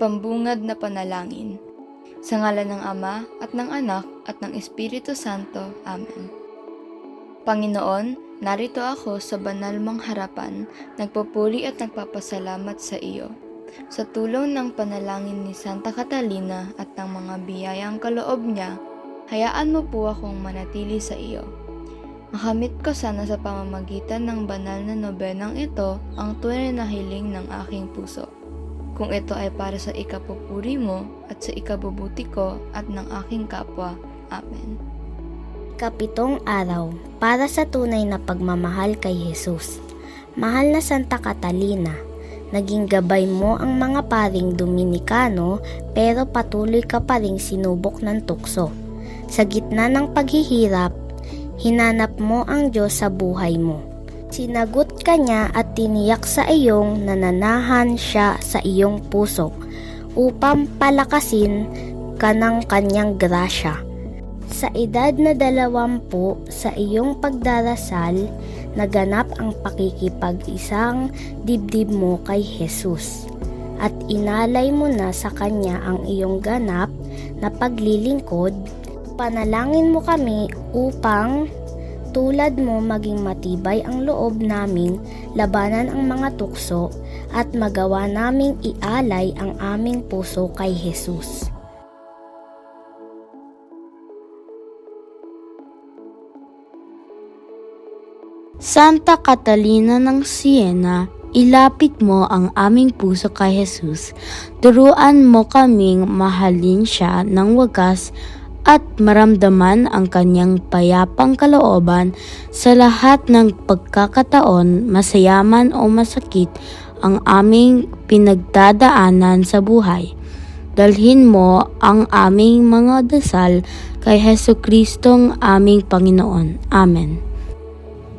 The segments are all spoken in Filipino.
Pambungad na panalangin. Sa ngalan ng Ama at ng Anak at ng Espiritu Santo. Amen. Panginoon, narito ako sa banal mong harapan, nagpupuri at nagpapasalamat sa iyo. Sa tulong ng panalangin ni Santa Catalina at ng mga biyayang kaloob niya, hayaan mo po akong manatili sa iyo. Makamit ko sana sa pamamagitan ng banal na nobenang ito ang tunay na hiling ng aking puso. Kung ito ay para sa ikapupuri mo at sa ikabubuti ko at ng aking kapwa. Amen. Kapitong araw para sa tunay na pagmamahal kay Jesus. Mahal na Santa Catalina, naging gabay mo ang mga paring Dominikano pero patuloy ka pa ring sinubok ng tukso. Sa gitna ng paghihirap, hinanap mo ang Diyos sa buhay mo. Sinagot ka niya at tiniyak sa iyong nananahan siya sa iyong puso upang palakasin ka ng kanyang grasya. Sa edad na dalawampu sa iyong pagdarasal, naganap ang pakikipag-isang dibdib mo kay Jesus. At inalay mo na sa Kanya ang iyong ganap na paglilingkod, panalangin mo kami upang tulad mo maging matibay ang loob naming labanan ang mga tukso at magawa naming ialay ang aming puso kay Jesus. Santa Catalina ng Siena, ilapit mo ang aming puso kay Jesus. Turuan mo kaming mahalin siya ng wagas at maramdaman ang kanyang payapang kalooban sa lahat ng pagkakataon, masayaman o masakit ang aming pinagdadaanan sa buhay. Dalhin mo ang aming mga dasal kay Heso Kristong aming Panginoon. Amen.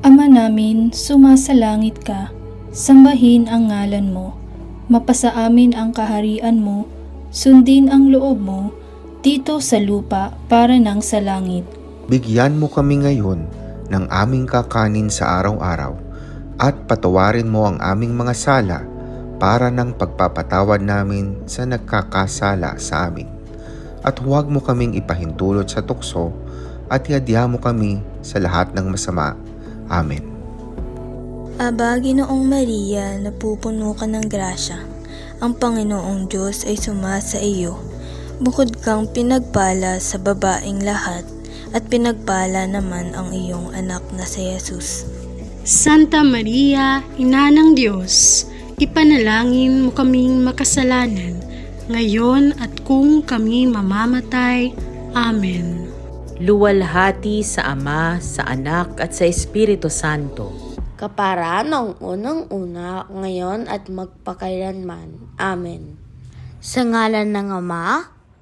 Ama namin, sumasalangit ka, sambahin ang ngalan mo, mapasa amin ang kaharian mo, sundin ang loob mo, dito sa lupa para nang sa langit. Bigyan mo kami ngayon ng aming kakanin sa araw-araw at patawarin mo ang aming mga sala para ng pagpapatawad namin sa nagkakasala sa amin. At huwag mo kaming ipahintulot sa tukso at iadya mo kami sa lahat ng masama. Amen. Aba, Ginoong Maria, napupuno ka ng grasya. Ang Panginoong Diyos ay sumasa iyo. Bukod kang pinagpala sa babaeng lahat, at pinagpala naman ang iyong anak na si Jesus. Santa Maria, Ina ng Diyos, ipanalangin mo kaming makasalanan, ngayon at kung kami mamamatay. Amen. luwalhati sa Ama, sa Anak at sa Espiritu Santo. Kapara ng unang-una, ngayon at magpakailanman. Amen. Sa ngalan ng Ama,